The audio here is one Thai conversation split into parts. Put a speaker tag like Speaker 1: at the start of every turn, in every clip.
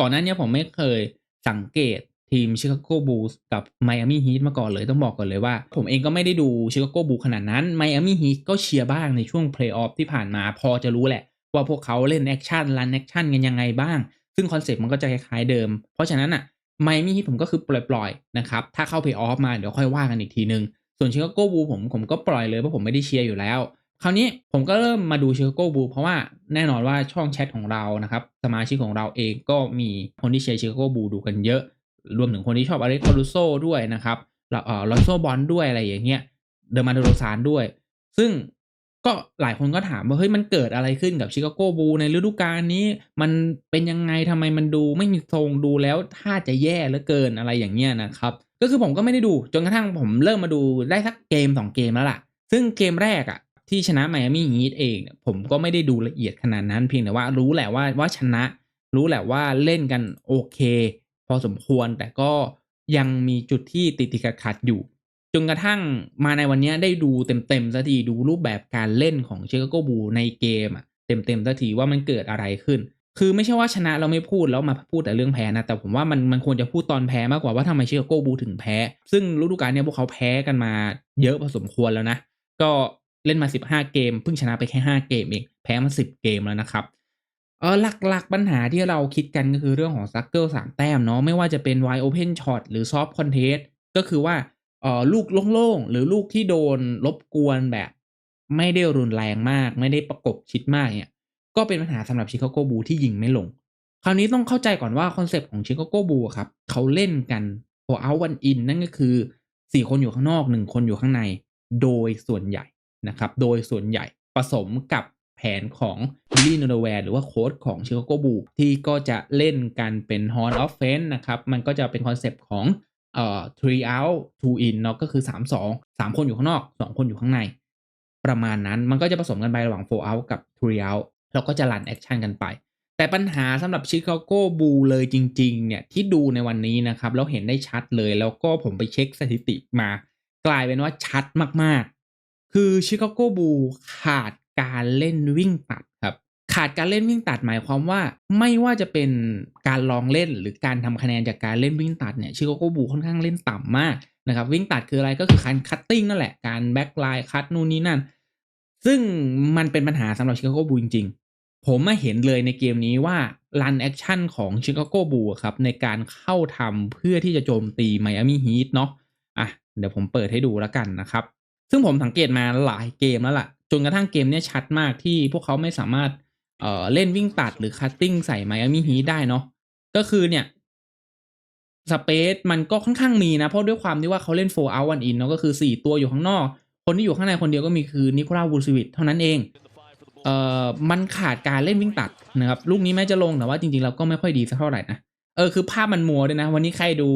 Speaker 1: ก่อนหน้านี้ผมไม่เคยสังเกตทีม Chicago Bulls กับ Miami Heat มาก่อนเลยต้องบอกก่อนเลยว่า ผมเองก็ไม่ได้ดู Chicago Bulls ขนาดนั้น Miami Heat ก็เชียร์บ้างในช่วง Playoff ที่ผ่านมาพอจะรู้แหละ ว่าพวกเขาเล่นแอคชั่นรันแอคชั่นกันยังไงบ้าง ซึ่งคอนเซ็ปต์มันก็จะคล้ายๆเดิม เพราะฉะนั้นอะ Miami Heat ผมก็คือปล่อยๆนะครับถ้าเข้า Playoff มาเดี๋ยวค่อยว่ากันอีกทีนึงส่วน Chicago Bulls ผมผมก็ปล่อยเลยเพราะผมไม่ได้เชียร์อยู่แล้ว คราวนี้ผมก็เริ่มมาดู Chicago Bulls เพราะว่าแน่นอนว่าช่องแชทของเรานะครับ สมาชิกของเราเองก็มีคนที่เชียร์ Chicago Bulls ดูกันเยอะ รวมถึงคนที่ชอบอเล็กคารูโซด้วยนะครับแล้วเอ่อลอนโซบอลด้วยอะไรอย่างเงี้ยเดอร์มาโดโรซานด้วย ซึ่งก็หลายคนก็ถามว่าเฮ้ยมันเกิดอะไรขึ้นกับชิคาโกบูในฤดูกาลนี้ มันเป็นยังไงทำไมมันดูไม่มีทรงดูแล้วถ้าจะแย่เหลือเกินอะไรอย่างเงี้ยนะครับ ก็คือผมก็ไม่ได้ดูจนกระทั่งผมเริ่มมาดูได้สักเกม 2 เกมแล้วล่ะ ซึ่งเกมแรกอะ ที่ชนะไมอามี่ฮีทเองผมก็ไม่ได้ดูละเอียดขนาดนั้นเพียงแต่ว่ารู้แหละว่าว่าชนะ รู้แหละว่าเล่นกันโอเค พอสมควรแต่ก็ยังมีจุดที่ติดติดขัดอยู่จนกระทั่งมาในวันนี้ได้ดูเต็มๆสักทีดูรูปแบบการเล่นของเชคาโกบูในเกมอะเต็มๆสักทีว่ามันเกิดอะไรขึ้น คือไม่ใช่ว่าชนะเราไม่พูดแล้วมาพูดแต่เรื่องแพ้นะ แต่ผมว่ามันมันควรจะพูดตอนแพ้มากกว่าว่าทำไมเชคาโกบูถึงแพ้ ซึ่งฤดูกาลเนี้ยพวกเขาแพ้กันมาเยอะพอสมควรแล้วนะ ก็ เล่นมา 15 เกมเพิ่งชนะไปแค่ 5 เกมเองแพ้มา 10 เกมแล้วนะครับเออหลักๆปัญหาที่เราคิดกันก็คือเรื่องของซักเกิลสามแต้มเนาะไม่ว่าจะเป็น wide open shot หรือ soft contest ก็คือว่าเออลูกโล่งๆ หรือลูกที่โดนรบกวนแบบ ไม่ได้รุนแรงมาก ไม่ได้ประกบชิดมากเนี่ยก็เป็นปัญหาสำหรับชิคาโกบูที่ยิงไม่ลง คราวนี้ต้องเข้าใจก่อนว่าคอนเซปต์ของชิคาโกบูครับเขาเล่นกัน for out one in นั่นก็คือ 4 คนอยู่ข้างนอก 1 คนอยู่ข้างใน โดยส่วนใหญ่ นะครับโดยส่วนใหญ่ผสมกับแผนของบิลลี่โนูเวร์หรือว่าโค้ชของชิคาโกบูที่ก็จะเล่นกันเป็น horn offense นะครับ มันก็จะเป็นคอนเซปต์ของเอ่อ three out two in เนาะก็คือ 3 2 3 คนอยู่ข้างนอก 2 คนอยู่ข้างใน ประมาณนั้นมันก็จะผสมกันไประหว่าง four out กับ three out แล้วก็จะรันแอคชั่นกันไป แต่ปัญหาสำหรับชิคาโกบูเลยจริง ๆ เนี่ย ที่ดูในวันนี้นะครับ แล้วเห็นได้ชัดเลยแล้วก็ผมไปเช็คสถิติมา กลายเป็นว่าชัดมากๆ คือชิคาโกบูขาดการเล่นวิ่งตัดครับ ขาดการเล่นวิ่งตัดหมายความว่า ไม่ว่าจะเป็นการลองเล่นหรือการทำคะแนนจากการเล่นวิ่งตัดเนี่ยชิคาโกบูค่อนข้างเล่นต่ำมากนะครับวิ่งตัดคืออะไรก็คือการคัตติ้งนั่นแหละการแบ็กไลน์คัตนู่นนี่นั่น ซึ่งมันเป็นปัญหาสำหรับชิคาโกบูจริงๆ ผมมาเห็นเลยในเกมนี้ว่ารันแอคชั่นของชิคาโกบูครับในการเข้าทำเพื่อที่จะโจมตีไมอามี่ฮีทเนาะอะเดี๋ยวผมเปิดให้ดูแล้วกันนะครับ ซึ่งผมสังเกตมาหลายเกมแล้วล่ะ จนกระทั่งเกมเนี้ยชัดมากที่พวกเขาไม่สามารถเอ่อเล่นวิ่งตัดหรือคัตติ้งใส่ไมอามี่ฮีได้เนาะก็คือเนี่ยสเปซมันก็ค่อนข้างมีนะ เพราะด้วยความที่ว่าเขาเล่น 4 out 1 in เนาะก็คือ 4 ตัวอยู่ข้างนอก คนที่อยู่ข้างในคนเดียวก็มีคือนิโคลาวูซิวิตเท่านั้นเองเอ่อมันขาดการเล่นวิ่งตัดนะครับลูกนี้แม้จะลงแต่ว่าจริงๆเราก็ไม่ค่อยดีสักเท่าไหร่นะเออคือภาพมันมัวด้วยนะ วันนี้ใครดู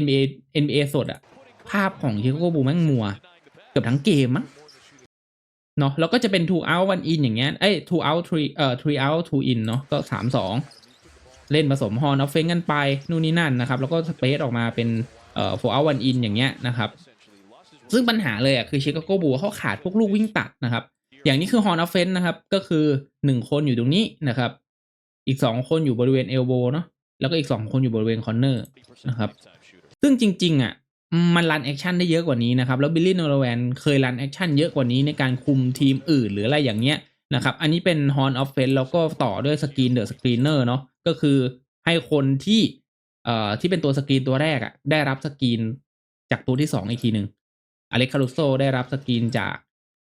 Speaker 1: NBA NBA สดอะภาพของชิคาโกบูลแม่งมัว กือบทั้งเกมมั้งเนาะแล้วก็จะเป็น two out one in อย่างเงี้ยเอ้ย two out three เอ่อ three out two in เนาะก็สามสองเล่นผสมฮอนออฟเฟนกันไปนู่นนี่นั่นนะครับ แล้วก็สเปซออกมาเป็นเอ่อ four out one in อย่างเงี้ยนะครับ ซึ่งปัญหาเลยอะคือชิคาโกบูเขาขาดพวกลูกวิ่งตัดนะครับ อย่างนี้คือฮอนออฟเฟนนะครับ ก็คือหนึ่งคนอยู่ตรงนี้นะครับ อีกสองคนอยู่บริเวณเอลโบเนาะแล้วก็อีกสองคนอยู่บริเวณคอร์เนอร์นะครับ ซึ่งจริง ๆ อะ มันรันแอคชั่นได้เยอะกว่านี้นะครับ แล้วบิลลี่โนโรแวนเคยรันแอคชั่นเยอะกว่านี้ในการคุมทีมอื่นหรืออะไรอย่างเงี้ยนะครับ อันนี้เป็นฮอนออฟเฟนแล้วก็ต่อด้วยสกรีนเดอะสกรีนเนอร์เนาะก็คือให้คนที่เอ่อที่เป็นตัวสกรีนตัวแรกอะได้รับสกรีนจากตัวที่สองอีกทีหนึ่งอเล็กคารุโซได้รับสกรีนจาก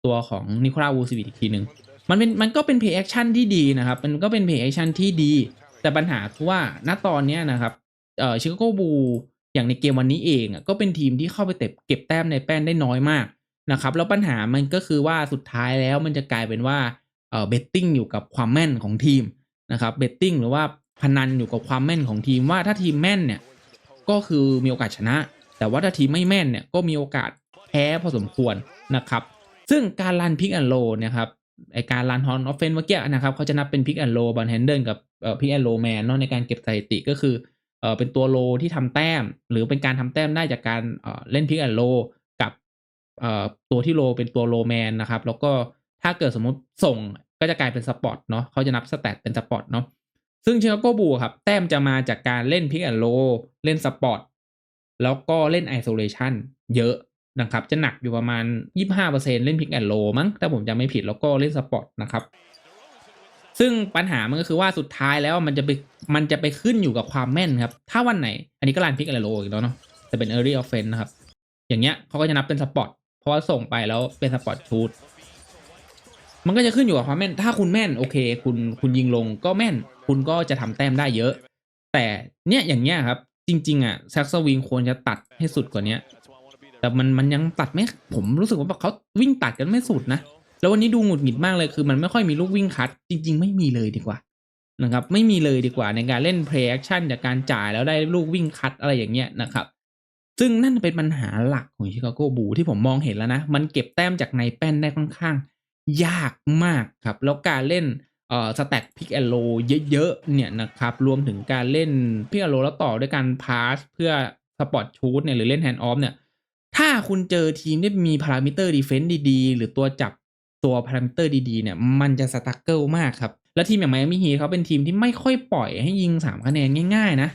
Speaker 1: ตัวของนิโคลาวูซิวิตอีกทีหนึ่งมันเป็นมันก็เป็นเพย์แอคชั่นที่ดีนะครับ มันก็เป็นเพย์แอคชั่นที่ดี แต่ปัญหาคือว่าณตอนเนี้ยนะครับเอ่อชิคาโกบู อย่างในเกมวันนี้เองอะก็เป็นทีมที่เข้าไปเก็บเก็บแต้มในแป้นได้น้อยมากนะครับแล้วปัญหามันก็คือว่าสุดท้ายแล้วมันจะกลายเป็นว่าเออเบตติ้งอยู่กับความแม่นของทีมนะครับเบตติ้งหรือว่าพนันอยู่กับความแม่นของทีมว่าถ้าทีมแม่นเนี่ยก็คือมีโอกาสชนะ แต่ว่าถ้าทีมไม่แม่นเนี่ยก็มีโอกาสแพ้พอสมควรนะครับซึ่งการรันพิกแอนโลเนี่ยครับไอการรันฮอนออฟเฟนเมื่อกี้นะครับเขาจะนับเป็นพิกแอนโลบอลแฮนเดิลกับเอ่อพิกแอนโลแมนเนาะในการเก็บสถิติก็คือ เอ่อเป็นตัวโลที่ทำแต้ม หรือเป็นการทำแต้มได้จากการเอ่อเล่นพิกแอนโลกับเอ่อตัวที่โลเป็นตัวโลแมนนะครับ แล้วก็ถ้าเกิดสมมติส่งก็จะกลายเป็นสปอตเนาะเขาจะนับสแตทเป็นสปอตเนาะซึ่งชิคาโกบูครับ แต้มจะมาจากการเล่นพิกแอนโลเล่นสปอร์ตแล้วก็เล่นไอโซเลชันเยอะนะครับ จะหนักอยู่ประมาณ 25%เล่นพิกแอนโลมั้งถ้าผมจำไม่ผิดแล้วก็เล่นสปอร์ตนะครับ ซึ่งปัญหามันก็คือว่าสุดท้ายแล้วมันจะไปมันจะไปขึ้นอยู่กับความแม่นครับ ถ้าวันไหน อันนี้ก็รันพิกแอนโลอีกแล้วเนาะแต่เป็น early offense นะครับ อย่างเงี้ยเขาก็จะนับเป็นสปอร์ตเพราะว่าส่งไปแล้วเป็นสปอร์ตชูตมันก็จะขึ้นอยู่กับความแม่น ถ้าคุณแม่นโอเค คุณคุณยิงลงก็แม่น คุณก็จะทำแต้มได้เยอะ แต่เนี่ยอย่างเงี้ยครับ จริง ๆ อะแซ็กสวิงควรจะตัดให้สุดกว่าเนี้ยแต่มันมันยังตัดไม่ผมรู้สึกว่าแบบเขาวิ่งตัดกันไม่สุดนะ แล้ววันนี้ดูหงุดหงิดมากเลยคือ มันไม่ค่อยมีลูกวิ่งคัด จริง ๆ ไม่มีเลยดีกว่านะครับ ไม่มีเลยดีกว่าในการเล่น play action จากการจ่ายแล้วได้ลูกวิ่งคัดอะไรอย่างเงี้ยนะครับ ซึ่งนั่นเป็นปัญหาหลักของชิคาโกบูที่ผมมองเห็นแล้วนะ มันเก็บแต้มจากในแป้นได้ค่อนข้าง ยากมากครับ แล้วการเล่นเอ่อสแต็กพิกแอนโลเยอะๆเนี่ยนะครับรวมถึงการเล่นพิกแอนโลแล้วต่อด้วยการพาสเพื่อสปอร์ตชูตเนี่ยหรือเล่นแฮนด์ออฟเนี่ยถ้าคุณเจอทีมที่มีพารามิเตอร์ดีเฟนต์ดีๆ หรือตัวจับ ตัวพารามิเตอร์ดีๆเนี่ยมันจะสตั๊กเกิลมากครับ แล้วทีมอย่างไมอามี่ฮีเขาเป็นทีมที่ไม่ค่อยปล่อยให้ยิง 3 คะแนนง่ายๆนะ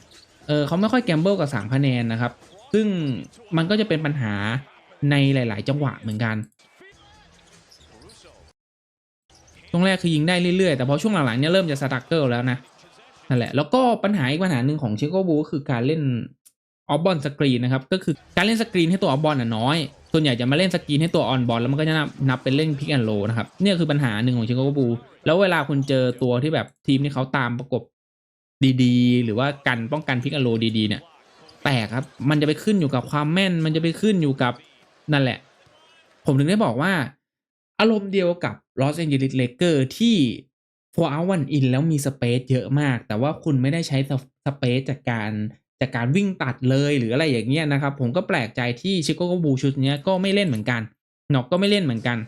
Speaker 1: เออเขาไม่ค่อยแกมเบิลกับ 3 คะแนนนะครับ ซึ่งมันก็จะเป็นปัญหาในหลาย ๆ จังหวะเหมือนกันช่วงแรกคือยิงได้เรื่อย ๆ แต่พอช่วงหลัง ๆ เนี่ยเริ่มจะสตั๊กเกิลแล้วนะนั่นแหละแล้วก็ปัญหาอีกปัญหาหนึ่งของเชโกบูก็คือการเล่น ออฟบอลสกรีนนะครับก็คือการเล่นสกรีนให้ตัวออฟบอลน้อย ส่วนใหญ่จะมาเล่นสกรีนให้ตัวออนบอลแล้วมันก็จะนับนับเป็นเล่นพิกแอนโลนะครับเนี่ยคือปัญหาหนึ่งของชิโกบูแล้วเวลาคุณเจอตัวที่แบบทีมที่เขาตามประกบดีๆ หรือว่ากันป้องกันพิกแอนโลดีๆเนี่ยแปลกครับมันจะไปขึ้นอยู่กับความแม่น มันจะไปขึ้นอยู่กับนั่นแหละ ผมถึงได้บอกว่า อารมณ์เดียวกับลอสแอนเจลิสเลเกอร์ที่โฟร์อวันอินแล้วมีสเปซเยอะมาก แต่ว่าคุณไม่ได้ใช้สเปซจากการ จากการวิ่งตัดเลยหรืออะไรอย่างเงี้ยนะครับ ผมก็แปลกใจที่ชิโกโกบูชุดเนี้ยก็ไม่เล่นเหมือนกันนอกก็ไม่เล่นเหมือนกัน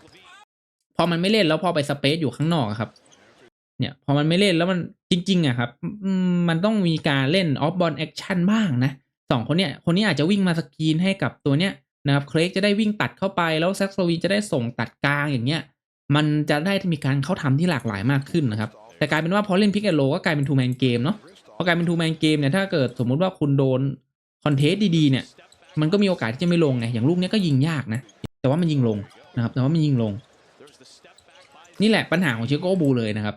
Speaker 1: พอมันไม่เล่นแล้วพอไปสเปซอยู่ข้างนอกครับ เนี่ยพอมันไม่เล่นแล้วมันจริงๆอะครับ มันต้องมีการเล่นออฟบอลแอคชั่นบ้างนะสองคนเนี้ยคนนี้อาจจะวิ่งมาสกรีนให้กับตัวเนี้ยนะครับเครกจะได้วิ่งตัดเข้าไปแล้วแซ็กโซวีจะได้ส่งตัดกลางอย่างเงี้ย มันจะได้มีการเข้าทำที่หลากหลายมากขึ้นนะครับ แต่กลายเป็นว่าพอเล่นพิกแอนโลก็กลายเป็นทูแมนเกมเนาะ พอกลายเป็นทูแมนเกมเนี่ยถ้าเกิดสมมุติว่าคุณโดนคอนเทสดีๆเนี่ย มันก็มีโอกาสที่จะไม่ลงไงอย่างลูกเนี้ยก็ยิงยากนะ แต่ว่ามันยิงลงนะครับ แต่ว่ามันยิงลง นี่แหละปัญหาของชิโก้บูเลยนะครับ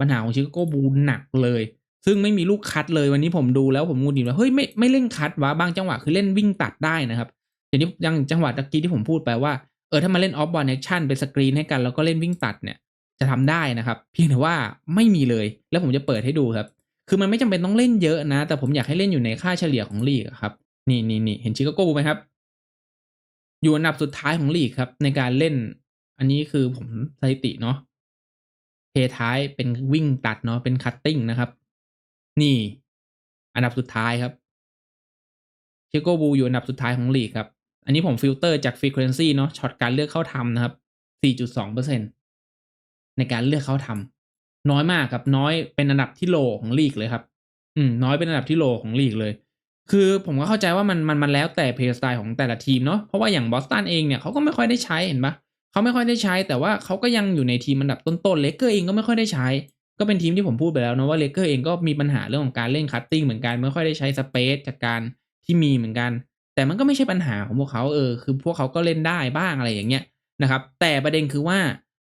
Speaker 1: ปัญหาของชิโก้บูหนักเลย ซึ่งไม่มีลูกคัดเลยวันนี้ผมดูแล้วผมงูดีว่าเฮ้ยไม่ไม่เล่นคัดวะบางจังหวะคือเล่นวิ่งตัดได้นะครับอย่างที่ยังจังหวะตะกี้ที่ผมพูดไปว่าเออถ้ามาเล่นออฟบอลแอคชั่นเป็นสกรีนให้กันแล้วก็เล่นวิ่งตัดเนี่ยจะทำได้นะครับ เพียงแต่ว่าไม่มีเลยแล้วผมจะเปิดให้ดูครับ คือมันไม่จำเป็นต้องเล่นเยอะนะ แต่ผมอยากให้เล่นอยู่ในค่าเฉลี่ยของลีกครับ นี่นี่นี่เห็นชิคาโกไหมครับ อยู่อันดับสุดท้ายของลีกครับ ในการเล่น อันนี้คือผมสถิติเนาะเพท้ายเป็นวิ่งตัดเนาะเป็นคัตติ้งนะครับ นี่ อันดับสุดท้ายครับชิโกบูอยู่อันดับสุดท้ายของลีกครับ อันนี้ผมฟิลเตอร์จาก frequency เนาะช็อตการเลือกเข้าทำนะครับ 4.2%ในการเลือกเข้าทำ น้อยมากครับน้อยเป็นอันดับที่โลของลีกเลยครับ อืม น้อยเป็นอันดับที่โลของลีกเลย คือผมก็เข้าใจว่ามันมันมันแล้วแต่เพลย์สไตล์ของแต่ละทีมเนาะเพราะว่าอย่างบอสตันเองเนี่ยเขาก็ไม่ค่อยได้ใช้เห็นปะเขาไม่ค่อยได้ใช้ แต่ว่าเขาก็ยังอยู่ในทีมอันดับต้นๆเลเกอร์เองก็ไม่ค่อยได้ใช้ ก็เป็นทีมที่ผมพูดไปแล้วนะว่าเลเกอร์เองก็มีปัญหาเรื่องของการเล่นคัตติ้งเหมือนกันไม่ค่อยได้ใช้สเปซจากการที่มีเหมือนกัน แต่มันก็ไม่ใช่ปัญหาของพวกเขาเออคือ พวกเขาก็เล่นได้บ้างอะไรอย่างเงี้ยนะครับ แต่ประเด็นคือว่า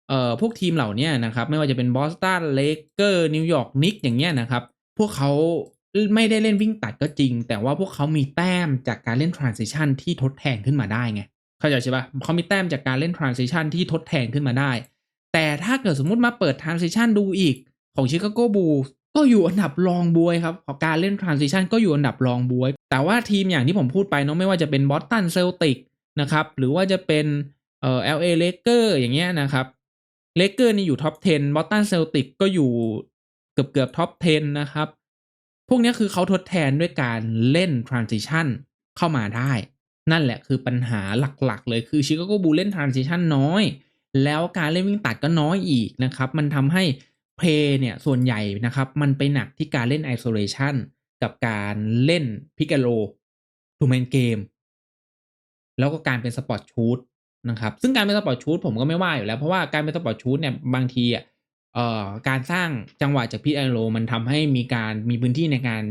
Speaker 1: เอ่อพวกทีมเหล่านี้นะครับ ไม่ว่าจะเป็นบอสตันเลเกอร์นิวยอร์กนิกอย่างเงี้ยนะครับ พวกเขาไม่ได้เล่นวิ่งตัดก็จริง แต่ว่าพวกเขามีแต้มจากการเล่น transition ที่ทดแทนขึ้นมาได้ไงเข้าใจใช่ปะเขามีแต้มจากการเล่น transition ที่ทดแทนขึ้นมาได้ แต่ถ้าเกิดสมมุติมาเปิด transition ดูอีกของชิคาโกบูก็อยู่อันดับรองบวยครับของการเล่น transition ก็อยู่อันดับรองบวย แต่ว่าทีมอย่างที่ผมพูดไปเนาะไม่ว่าจะเป็นบอสตันเซลติกนะครับหรือว่าจะเป็นเอ่อ LA Laker อย่างเงี้ยนะครับ เลเกอร์นี่อยู่ท็อป 10บอสตันเซลติกก็อยู่เกือบเกือบท็อป 10 นะครับ พวกนี้คือเขาทดแทนด้วยการเล่น transition เข้ามาได้ นั่นแหละคือปัญหาหลักๆ เลยคือชิคาโกบูเล่น transition น้อย แล้วการเล่นวิ่งตัดก็น้อยอีกนะครับ มันทำให้เพย์เนี่ยส่วนใหญ่นะครับมันไปหนักที่การเล่น isolation กับการเล่นพิก a โลทูแมนเกมแล้วก็การเป็นสปอร์ตชูต นะครับ ซึ่งการเป็นสปอร์ตชูตผมก็ไม่ว่าอยู่แล้ว เพราะว่าการเป็นสปอร์ตชูตเนี่ยบางทีอะเอ่อการสร้างจังหวะจากพิกแอนโรมันทำให้มีการมีพื้นที่ในการ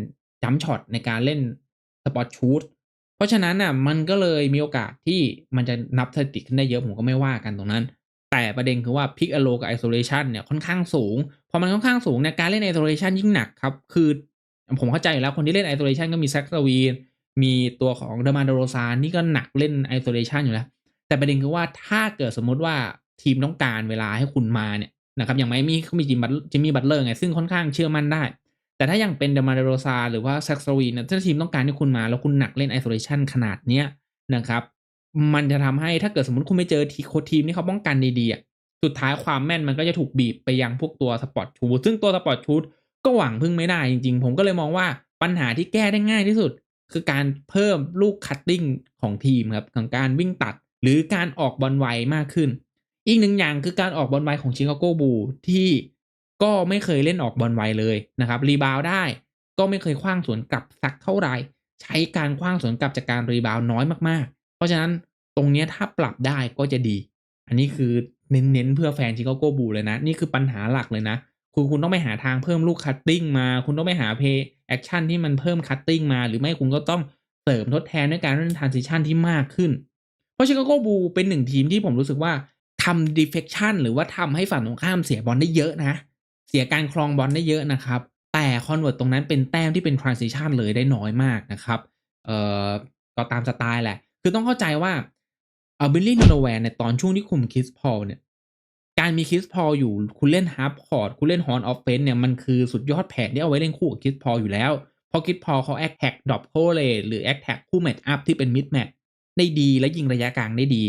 Speaker 1: จัมช็อตในการเล่นสปอตชูตเพราะฉะนั้นน่ะมันก็เลยมีโอกาสที่มันจะนับสถิติขึ้นได้เยอะผมก็ไม่ว่ากันตรงนั้น แต่ประเด็นคือว่าพิกอโรกับไอโซเลชันเนี่ยค่อนข้างสูง พอมันค่อนข้างสูงเนี่ยการเล่นไอโซเลชันยิ่งหนักครับ คือผมเข้าใจอยู่แล้วคนที่เล่นไอโซเลชันก็มีแซกซาวีนมีตัวของเดมาโดโรซานนี่ก็หนักเล่นไอโซเลชันอยู่แล้ว แต่ประเด็นคือว่าถ้าเกิดสมมติว่าทีมต้องการเวลาให้คุณมาเนี่ยนะครับอย่างไมอามี่เขามีจิมบัตจิมมี่บัตเลอร์ไงซึ่งค่อนข้างเชื่อมั่นได้ แต่ถ้ายังเป็นเดมาโรซาหรือว่าแซ็กซาวีนถ้าทีมต้องการให้คุณมาแล้วคุณหนักเล่นไอโซเลชันขนาดเนี้ยนะครับ มันจะทำให้ถ้าเกิดสมมติคุณไม่เจอทีโคทีมที่เขาป้องกันดีๆสุดท้ายความแม่นมันก็จะถูกบีบไปยังพวกตัวสปอร์ตชูซึ่งตัวสปอร์ตชูก็หวังพึ่งไม่ได้จริงๆ ผมก็เลยมองว่าปัญหาที่แก้ได้ง่ายที่สุด คือการเพิ่มลูกคัตติ้งของทีมครับของการวิ่งตัด หรือการออกบอลไวมากขึ้น อีกหนึ่งอย่างคือการออกบอลไวของชิคาโกบูที่ก็ไม่เคยเล่นออกบอลไวเลยนะครับรีบาวได้ก็ไม่เคยคว้างสวนกลับสักเท่าไหร่ใช้การคว้างสวนกลับจากการรีบาวน้อยมากๆ เพราะฉะนั้นตรงนี้ถ้าปรับได้ก็จะดี อันนี้คือเน้นๆเพื่อแฟนชิคาโกบูเลยนะ นี่คือปัญหาหลักเลยนะ คุณคุณต้องไปหาทางเพิ่มลูกคัตติ้งมา คุณต้องไปหาเพย์แอคชั่นที่มันเพิ่มคัตติ้งมา หรือไม่คุณก็ต้องเสริมทดแทนด้วยการเล่นทรานซิชันที่มากขึ้น เพราะชิคาโกบูเป็นหนึ่งทีมที่ผมรู้สึกว่าทำ deflection หรือว่าทำให้ฝั่งตรงข้ามเสียบอลได้เยอะนะ เสียการครองบอลได้เยอะนะครับ แต่คอนเวิร์ตตรงนั้นเป็นแต้มที่เป็น transition เลยได้น้อยมากนะครับเอ่อก็ตามสไตล์แหละ คือต้องเข้าใจว่าเออบิลลี่โนแวนในตอนช่วงที่คุมคิสพอลเนี่ยการมีคิสพอลอยู่คุณเล่นฮาร์ปคอร์ดคุณเล่นฮอนออฟเฟนเนี่ยมันคือสุดยอดแผนที่เอาไว้เล่นคู่กับคิสพอลอยู่แล้ว เพราะคิสพอลเขาแอคแท็กดรอปโคเลหรือแอคแท็กคู่แมทอัพที่เป็นมิดแมท ได้ดีและยิงระยะกลางได้ดี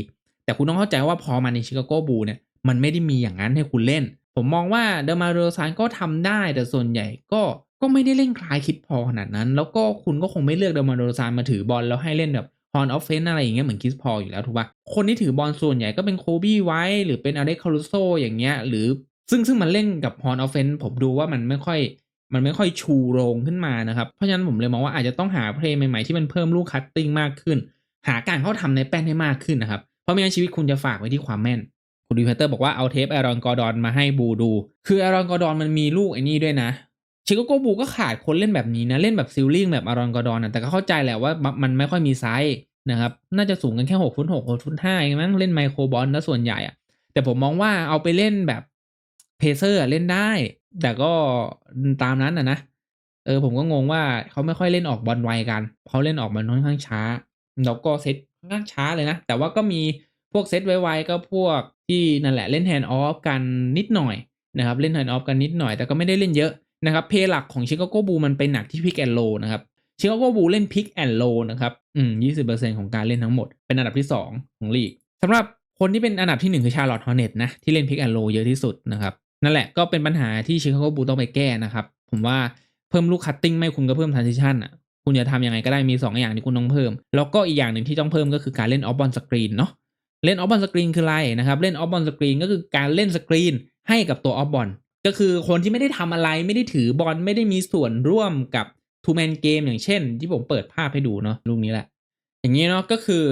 Speaker 1: แต่คุณต้องเข้าใจว่าพอมาในชิคาโกบูเนี่ยมันไม่ได้มีอย่างนั้นให้คุณเล่น ผมมองว่าเดมาโรซานก็ทำได้แต่ส่วนใหญ่ก็ก็ไม่ได้เล่นคลายคิดพอขนาดนั้น แล้วก็คุณก็คงไม่เลือกเดมาโรซานมาถือบอลแล้วให้เล่นแบบฮอนออฟเฟนอะไรอย่างเงี้ยเหมือนคิสพออยู่แล้วถูกปะคนที่ถือบอลส่วนใหญ่ก็เป็นโคบี้ไว้ หรือเป็นอเล็กคารุโซอย่างเงี้ยหรือซึ่งซึ่งมันเล่นกับฮอนออฟเฟนผมดูว่ามันไม่ค่อยมันไม่ค่อยชูโรงขึ้นมานะครับ เพราะฉะนั้นผมเลยมองว่าอาจจะต้องหาเพลย์ใหม่ๆที่มันเพิ่มลูกคัตติ้งมากขึ้น หาการเข้าทำในแป้นให้มากขึ้นนะครับ เพราะไม่งั้นชีวิตคุณจะฝากไว้ที่ความแม่น คุณดีเพเตอร์บอกว่าเอาเทปแอรอนกอร์ดอนมาให้บูดู คือแอรอนกอร์ดอนมันมีลูกไอ้นี่ด้วยนะชิคาโกบูก็ขาดคนเล่นแบบนี้นะ เล่นแบบซิลลิงแบบแอรอนกอร์ดอนนะแต่ก็เข้าใจแหละว่ามันไม่ค่อยมีไซส์นะครับ น่าจะสูงกันแค่6ฟุต6 6ฟุต5เองมั้งเล่นไมโครบอลนะส่วนใหญ่อะแต่ผมมองว่าเอาไปเล่นแบบเพเซอร์เล่นได้ แต่ก็ตามนั้นนะนะ เออผมก็งงว่าเขาไม่ค่อยเล่นออกบอลไวกันเขาเล่นออกบอลค่อนข้างช้า แล้วก็เซตค่อนข้างช้าเลยนะ แต่ว่าก็มีพวกเซตไวๆก็พวกที่นั่นแหละเล่นแฮนด์ออฟกันนิดหน่อยนะครับเล่นแฮนด์ออฟกันนิดหน่อยแต่ก็ไม่ได้เล่นเยอะนะครับเพย์หลักของชิคาโกบูมันเป็นหนักที่พิกแอนโลนะครับชิคาโกบูเล่นพิกแอนโลนะครับอืมยี่สิบเปอร์เซ็นของการเล่นทั้งหมด เป็นอันดับที่2ของลีกสำหรับคนที่เป็นอันดับที่1คือชาร์ลอตฮอเน็ตนะที่เล่นพิกแอนโลเยอะที่สุดนะครับนั่นแหละก็เป็นปัญหาที่ชิคาโกบูต้องไปแก้นะครับผมว่าเพิ่มลูกคัตติ้งไม่คุณก็เพิ่มทรานซิชันอะ คุณจะทำยังไงก็ได้มี 2 อย่างที่คุณต้องเพิ่ม แล้วก็อีกอย่างหนึ่งที่ต้องเพิ่มก็คือการเล่นออฟบอลสกรีนเนาะเล่นออฟบอลสกรีนคืออะไรนะครับเล่นออฟบอลสกรีนก็คือการเล่นสกรีนให้กับตัวออฟบอลก็คือคนที่ไม่ได้ทำอะไรไม่ได้ถือบอลไม่ได้มีส่วนร่วมกับทูแมนเกมอย่างเช่น ที่ผมเปิดภาพให้ดูเนาะลูกนี้แหละ อย่างนี้เนาะก็คือ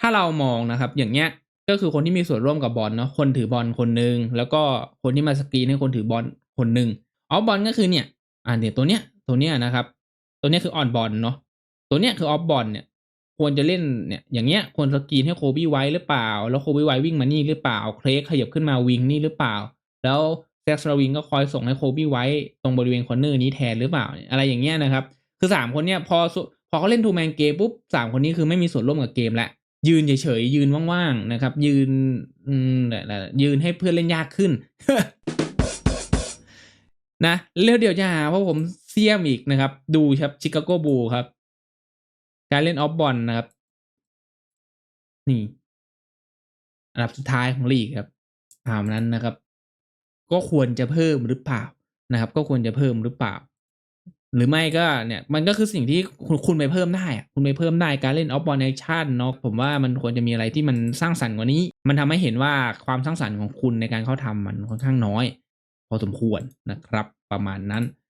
Speaker 1: ถ้าเรามองนะครับ อย่างเงี้ยก็คือคนที่มีส่วนร่วมกับบอลเนาะคนถือบอลคนหนึ่งแล้วก็คนที่มาสกรีนให้คนถือบอลคนหนึ่งออฟบอลก็คือเนี่ยอ่าเนี่ยตัวเนี้ยตัวเนี้ยนะครับ ตัวนี้คือออนบอลเนาะตัวเนี้ยคือออฟบอลเนี่ยควรจะเล่นเนี่ยอย่างเงี้ยควรสกรีนให้โคบี้ไว้หรือเปล่า แล้วโคบี้ไว้วิ่งมานี่หรือเปล่า เครกขยับขึ้นมาวิงนี่หรือเปล่า แล้วแซ็กซ์วิงก็คอยส่งให้โคบี้ไว้ตรงบริเวณคอร์เนอร์นี้แทนหรือเปล่า อะไรอย่างเงี้ยนะครับ คือสามคนเนี้ยพอพอเขาเล่นทูแมนเกมปุ๊บสามคนนี้คือไม่มีส่วนร่วมกับเกมละยืนเฉยๆยืนว่างๆนะครับ ยืนอืมยืนให้เพื่อนเล่นยากขึ้นนะเรื่องเดี๋ยวจะหาว่าผม เสียมอีกนะครับ ดูครับชิคาโกบูครับ การเล่นออฟบอลนะครับ นี่อันดับสุดท้ายของลีกครับตามนั้นนะครับ ก็ควรจะเพิ่มหรือเปล่านะครับ ก็ควรจะเพิ่มหรือเปล่า หรือไม่ก็เนี่ยมันก็คือสิ่งที่คุณคุณไปเพิ่มได้คุณไปเพิ่มได้การเล่นออฟบอลแอคชั่นเนาะผมว่ามันควรจะมีอะไรที่มันสร้างสรรค์กว่านี้ มันทำให้เห็นว่าความสร้างสรรค์ของคุณในการเข้าทำมันค่อนข้างน้อย พอสมควรนะครับ ประมาณนั้น